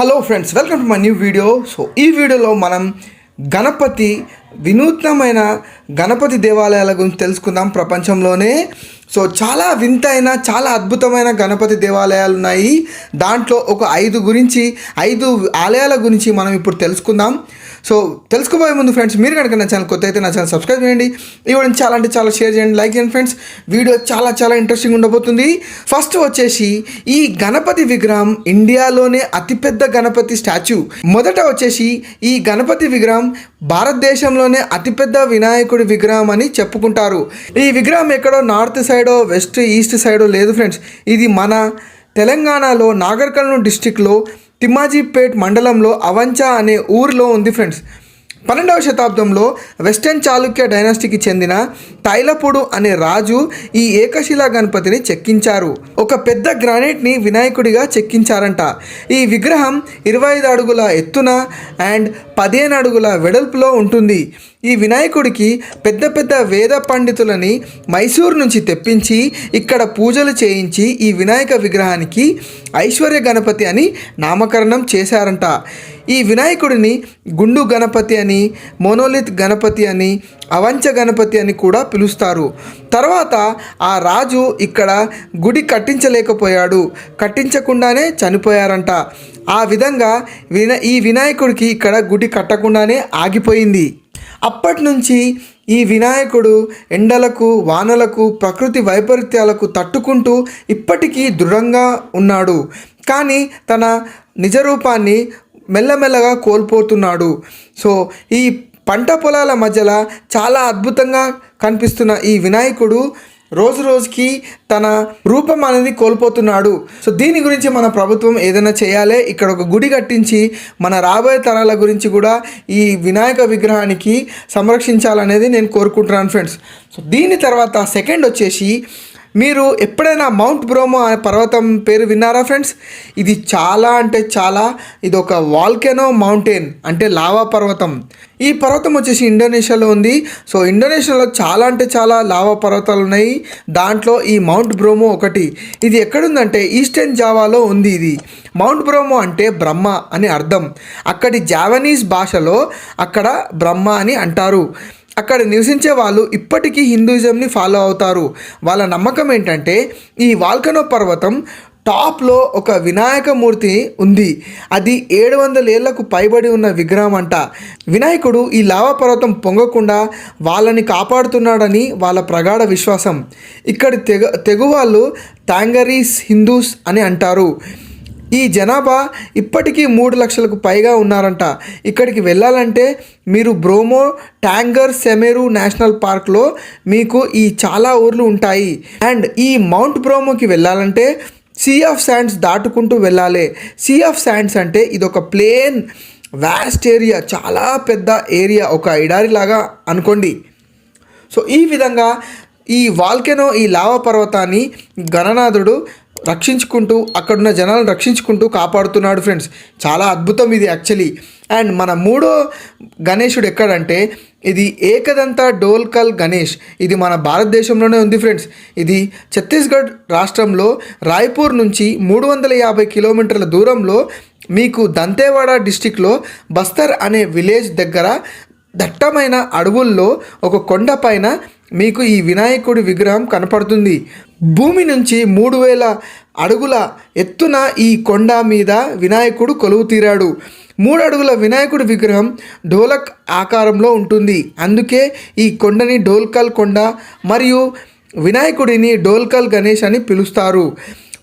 Hello friends welcome to my new video so ఈ వీడియోలో మనం గణపతి వినూత్నమైన గణపతి దేవాలయాల గురించి తెలుసుకుందాం ప్రపంచంలోనే. సో చాలా వింతైన చాలా అద్భుతమైన గణపతి దేవాలయాలు ఉన్నాయి. దాంట్లో ఒక ఐదు గురించి ఐదు ఆలయాల గురించి మనం ఇప్పుడు తెలుసుకుందాం. సో తెలుసుకోబోయే ముందు ఫ్రెండ్స్ మీరు కనుక నా ఛానల్ కొత్త అయితే నా ఛానల్ సబ్స్క్రైబ్ చేయండి. ఇవ్వడం చాలా అంటే చాలా షేర్ చేయండి. లైక్ చేయండి ఫ్రెండ్స్. వీడియో చాలా చాలా ఇంట్రెస్టింగ్ ఉండబోతుంది. ఫస్ట్ వచ్చేసి ఈ గణపతి విగ్రహం ఇండియాలోనే అతిపెద్ద గణపతి స్టాచ్యూ. మొదట వచ్చేసి ఈ గణపతి విగ్రహం భారతదేశంలోనే అతిపెద్ద వినాయకుడి విగ్రహం అని చెప్పుకుంటారు. ఈ విగ్రహం ఎక్కడో నార్త్ సైడో వెస్ట్ ఈస్ట్ సైడో లేదు ఫ్రెండ్స్. ఇది మన తెలంగాణలో నాగర్ డిస్టిక్లో తిమ్మాజీపేట్ మండలంలో అవంచ అనే ఊరిలో ఉంది ఫ్రెండ్స్. పన్నెండవ శతాబ్దంలో వెస్టర్న్ చాళుక్య డైనాసిటీకి చెందిన తైలపుడు అనే రాజు ఈ ఏకశిలా గణపతిని చెక్కించారు. ఒక పెద్ద గ్రానైట్ని వినాయకుడిగా చెక్కించారంట. ఈ విగ్రహం ఇరవై ఐదు అడుగుల ఎత్తున అండ్ పదిహేను అడుగుల వెడల్పులో ఉంటుంది. ఈ వినాయకుడికి పెద్ద పెద్ద వేద పండితులని మైసూరు నుంచి తెప్పించి ఇక్కడ పూజలు చేయించి ఈ వినాయక విగ్రహానికి ఐశ్వర్య గణపతి అని నామకరణం చేశారంట. ఈ వినాయకుడిని గుండు గణపతి అని మోనోలిత్ గణపతి అని అవంచ గణపతి అని కూడా పిలుస్తారు. తర్వాత ఆ రాజు ఇక్కడ గుడి కట్టించలేకపోయాడు. కట్టించకుండానే చనిపోయారంట. ఆ విధంగా విన ఈ వినాయకుడికి ఇక్కడ గుడి కట్టకుండానే ఆగిపోయింది. అప్పటి నుంచి ఈ వినాయకుడు ఎండలకు వానలకు ప్రకృతి వైపరీత్యాలకు తట్టుకుంటూ ఇప్పటికీ దృఢంగా ఉన్నాడు. కానీ తన నిజ రూపాన్ని మెల్లమెల్లగా కోల్పోతున్నాడు. సో ఈ పంట పొలాల మధ్యలో చాలా అద్భుతంగా కనిపిస్తున్న ఈ వినాయకుడు రోజు రోజుకి తన రూపం అనేది కోల్పోతున్నాడు. సో దీని గురించి మన ప్రభుత్వం ఏదైనా చేయాలి? ఇక్కడ ఒక గుడి కట్టించి మన రాబోయే తరాల గురించి కూడా ఈ వినాయక విగ్రహానికి సంరక్షించాలనేది నేను కోరుకుంటున్నాను ఫ్రెండ్స్. సో దీని తర్వాత సెకండ్ వచ్చేసి మీరు ఎప్పుడైనా మౌంట్ బ్రోమో అనే పర్వతం పేరు విన్నారా ఫ్రెండ్స్? ఇది చాలా అంటే చాలా ఇది ఒక వాల్కెనో మౌంటైన్ అంటే లావా పర్వతం. ఈ పర్వతం వచ్చేసి ఇండోనేషియాలో ఉంది. సో ఇండోనేషియాలో చాలా అంటే చాలా లావా పర్వతాలు ఉన్నాయి. దాంట్లో ఈ మౌంట్ బ్రోమో ఒకటి. ఇది ఎక్కడుందంటే ఈస్టర్న్ జావాలో ఉంది ఇది. మౌంట్ బ్రోమో అంటే బ్రహ్మ అని అర్థం. అక్కడి జావనీస్ భాషలో అక్కడ బ్రహ్మ అని అంటారు. అక్కడ నివసించే వాళ్ళు ఇప్పటికీ హిందూయిజంని ఫాలో అవుతారు. వాళ్ళ నమ్మకం ఏంటంటే ఈ వాల్కనో పర్వతం టాప్లో ఒక వినాయకమూర్తి ఉంది. అది ఏడు వందల ఏళ్ళకు పైబడి ఉన్న విగ్రహం అంట. వినాయకుడు ఈ లావా పర్వతం పొంగకుండా వాళ్ళని కాపాడుతున్నాడని వాళ్ళ ప్రగాఢ విశ్వాసం. ఇక్కడి తెగ తెగువాళ్ళు టాంగరీస్ హిందూస్ అని అంటారు. ఈ జనాభా ఇప్పటికీ మూడు లక్షలకు పైగా ఉన్నారంట. ఇక్కడికి వెళ్ళాలంటే మీరు బ్రోమో ట్యాంగర్ సెమెరు నేషనల్ పార్క్లో మీకు ఈ చాలా ఊర్లు ఉంటాయి. అండ్ ఈ మౌంట్ బ్రోమోకి వెళ్ళాలంటే సీ ఆఫ్ శాండ్స్ దాటుకుంటూ వెళ్ళాలి. సీ ఆఫ్ శాండ్స్ అంటే ఇదొక ప్లేన్ వ్యాస్ట్ ఏరియా చాలా పెద్ద ఏరియా ఒక ఎడారిలాగా అనుకోండి. సో ఈ విధంగా ఈ వాల్కెనో ఈ లావా పర్వతాన్ని గణనాథుడు రక్షించుకుంటూ అక్కడున్న జనాలను రక్షించుకుంటూ కాపాడుతున్నాడు ఫ్రెండ్స్. చాలా అద్భుతం ఇది యాక్చువల్లీ. అండ్ మన మూడో గణేశుడు ఎక్కడంటే ఇది ఏకదంత డోల్కల్ గణేష్. ఇది మన భారతదేశంలోనే ఉంది ఫ్రెండ్స్. ఇది ఛత్తీస్గఢ్ రాష్ట్రంలో రాయ్పూర్ నుంచి మూడు వందల యాభై కిలోమీటర్ల దూరంలో మీకు దంతేవాడ డిస్టిక్లో బస్తర్ అనే విలేజ్ దగ్గర దట్టమైన అడవుల్లో ఒక కొండ పైన మీకు ఈ వినాయకుడి విగ్రహం కనపడుతుంది. భూమి నుంచి మూడు వేల అడుగుల ఎత్తున ఈ కొండ మీద వినాయకుడు కొలువు తీరాడు. మూడు అడుగుల వినాయకుడి విగ్రహం డోలక్ ఆకారంలో ఉంటుంది. అందుకే ఈ కొండని డోల్కల్ కొండ మరియు వినాయకుడిని డోల్కల్ గణేష్ అని పిలుస్తారు.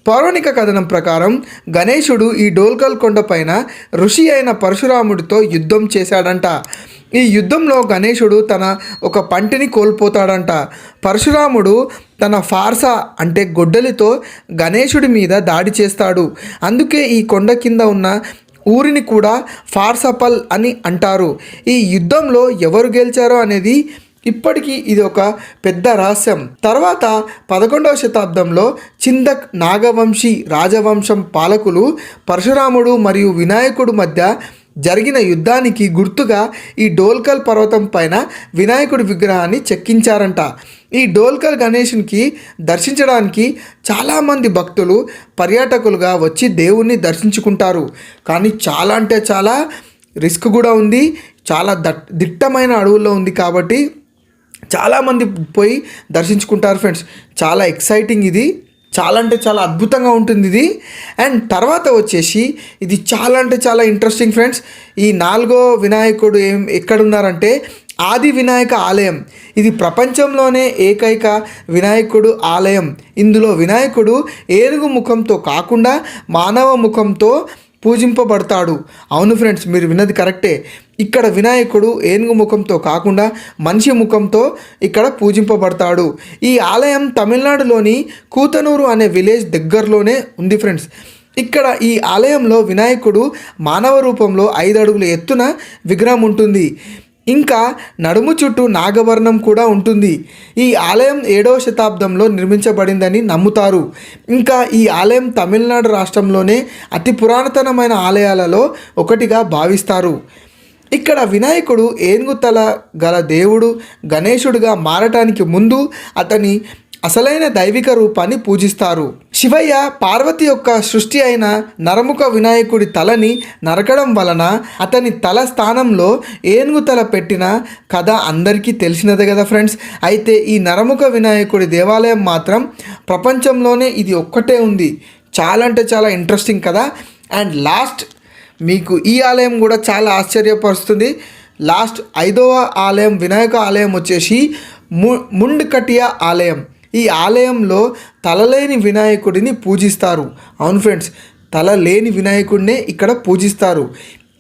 పౌరాణిక కథనం ప్రకారం గణేశుడు ఈ డోల్కల్ కొండ పైన ఋషి అయిన పరశురాముడితో యుద్ధం చేశాడంట. ఈ యుద్ధంలో గణేశుడు తన ఒక పంటిని కోల్పోతాడంట. పరశురాముడు తన ఫార్సా అంటే గొడ్డలితో గణేశుడి మీద దాడి చేస్తాడు. అందుకే ఈ కొండ కింద ఉన్న ఊరిని కూడా ఫార్సపల్ అని అంటారు. ఈ యుద్ధంలో ఎవరు గెలిచారో అనేది ఇప్పటికీ ఇది ఒక పెద్ద రహస్యం. తర్వాత పదకొండవ శతాబ్దంలో చిందక్ నాగవంశీ రాజవంశం పాలకులు పరశురాముడు మరియు వినాయకుడు మధ్య జరిగిన యుద్ధానికి గుర్తుగా ఈ డోల్కల్ పర్వతం పైన వినాయకుడి విగ్రహాన్ని చెక్కించారంట. ఈ డోల్కల్ గణేషునికి దర్శించడానికి చాలామంది భక్తులు పర్యాటకులుగా వచ్చి దేవుణ్ణి దర్శించుకుంటారు. కానీ చాలా అంటే చాలా రిస్క్ కూడా ఉంది. చాలా దట్ దిట్టమైన అడవుల్లో ఉంది కాబట్టి చాలామంది పోయి దర్శించుకుంటారు ఫ్రెండ్స్. చాలా ఎక్సైటింగ్ ఇది. చాలా అంటే చాలా అద్భుతంగా ఉంటుంది ఇది. అండ్ తర్వాత వచ్చేసి ఇది చాలా అంటే చాలా ఇంట్రెస్టింగ్ ఫ్రెండ్స్ ఈ నాలుగో వినాయకుడు ఏం ఎక్కడున్నారంటే ఆది వినాయక ఆలయం. ఇది ప్రపంచంలోనే ఏకైక వినాయకుడు ఆలయం. ఇందులో వినాయకుడు ఏనుగు ముఖంతో కాకుండా మానవ ముఖంతో పూజింపబడతాడు. అవును ఫ్రెండ్స్ మీరు విన్నది కరెక్టే. ఇక్కడ వినాయకుడు ఏనుగు ముఖంతో కాకుండా మనిషి ముఖంతో ఇక్కడ పూజింపబడతాడు. ఈ ఆలయం తమిళనాడులోని కూతనూరు అనే విలేజ్ దగ్గరలోనే ఉంది ఫ్రెండ్స్. ఇక్కడ ఈ ఆలయంలో వినాయకుడు మానవ రూపంలో ఐదు అడుగుల ఎత్తున విగ్రహం ఉంటుంది. ఇంకా నడుము చుట్టూ నాగవర్ణం కూడా ఉంటుంది. ఈ ఆలయం ఏడవ శతాబ్దంలో నిర్మించబడిందని నమ్ముతారు. ఇంకా ఈ ఆలయం తమిళనాడు రాష్ట్రంలోనే అతి పురాతనమైన ఆలయాలలో ఒకటిగా భావిస్తారు. ఇక్కడ వినాయకుడు ఏనుగు తల గల దేవుడు గణేశుడిగా మారటానికి ముందు అతని అసలైన దైవిక రూపాన్ని పూజిస్తారు. శివయ్య పార్వతి యొక్క సృష్టి అయిన నరముఖ వినాయకుడి తలని నరకడం వలన అతని తల స్థానంలో ఏనుగు తల పెట్టిన కథ అందరికీ తెలిసినదే కదా ఫ్రెండ్స్. అయితే ఈ నరముఖ వినాయకుడి దేవాలయం మాత్రం ప్రపంచంలోనే ఇది ఒక్కటే ఉంది. చాలా అంటే చాలా ఇంట్రెస్టింగ్ కదా. అండ్ లాస్ట్ మీకు ఈ ఆలయం కూడా చాలా ఆశ్చర్యపరుస్తుంది. లాస్ట్ ఐదవ ఆలయం వినాయక ఆలయం వచ్చేసి ము ముండ్కటియా ఆలయం. ఈ ఆలయంలో తలలేని వినాయకుడిని పూజిస్తారు. అవును ఫ్రెండ్స్ తల లేని వినాయకుడినే ఇక్కడ పూజిస్తారు.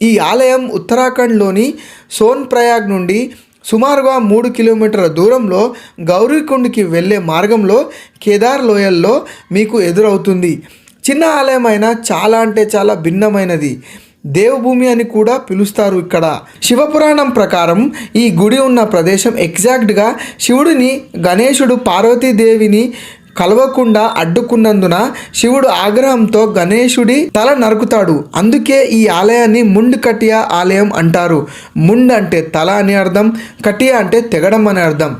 ఈ ఆలయం ఉత్తరాఖండ్లోని సోన్ ప్రయాగ్ నుండి సుమారుగా మూడు కిలోమీటర్ల దూరంలో గౌరీకుండ్కి వెళ్ళే మార్గంలో కేదార్ లోయల్లో మీకు ఎదురవుతుంది. చిన్న ఆలయం అయినా చాలా అంటే చాలా భిన్నమైనది. దేవభూమి అని కూడా పిలుస్తారు ఇక్కడ. శివపురాణం ప్రకారం ఈ గుడి ఉన్న ప్రదేశం ఎగ్జాక్ట్గా శివుడిని గణేశుడు పార్వతీదేవిని కలవకుండా అడ్డుకున్నందున శివుడు ఆగ్రహంతో గణేశుడి తల నరుకుతాడు. అందుకే ఈ ఆలయాన్ని ముండ్ కటియా ఆలయం అంటారు. ముండ్ అంటే తల అని అర్థం కటియా అంటే తెగడం అని అర్థం.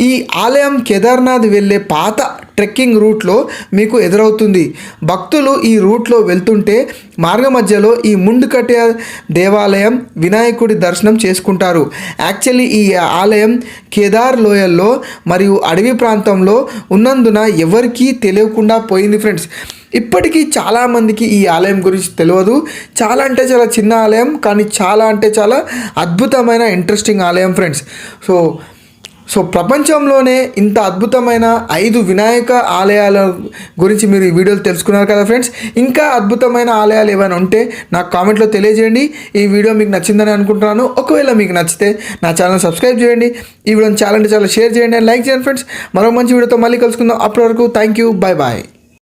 ఈ ఆలయం కేదార్నాథ్ వెళ్ళే పాత ట్రెక్కింగ్ రూట్లో మీకు ఎదురవుతుంది. భక్తులు ఈ రూట్లో వెళ్తుంటే మార్గ మధ్యలో ఈ ముండుకట్య దేవాలయం వినాయకుడి దర్శనం చేసుకుంటారు. యాక్చువల్లీ ఈ ఆలయం కేదార్ లోయల్లో మరియు అడవి ప్రాంతంలో ఉన్నందున ఎవరికీ తెలియకుండా పోయింది ఫ్రెండ్స్. ఇప్పటికీ చాలామందికి ఈ ఆలయం గురించి తెలియదు. చాలా అంటే చాలా చిన్న ఆలయం కానీ చాలా అంటే చాలా అద్భుతమైన ఇంట్రెస్టింగ్ ఆలయం ఫ్రెండ్స్. సో సో ప్రపంచంలోనే ఇంత అద్భుతమైన ఐదు వినాయక ఆలయాల గురించి మీరు ఈ వీడియోలు తెలుసుకున్నారు కదా ఫ్రెండ్స్. ఇంకా అద్భుతమైన ఆలయాలు ఏమైనా ఉంటే నాకు కామెంట్లో తెలియజేయండి. ఈ వీడియో మీకు నచ్చిందని అనుకుంటున్నాను. ఒకవేళ మీకు నచ్చితే నా ఛానల్ సబ్స్క్రైబ్ చేయండి. ఈ వీడియోని చాలా అంటే చాలా షేర్ చేయండి. అండ్ లైక్ చేయండి ఫ్రెండ్స్. మరో మంచి వీడియోతో మళ్ళీ కలుసుకుందాం. అప్పటి వరకు థ్యాంక్ యూ. Bye bye.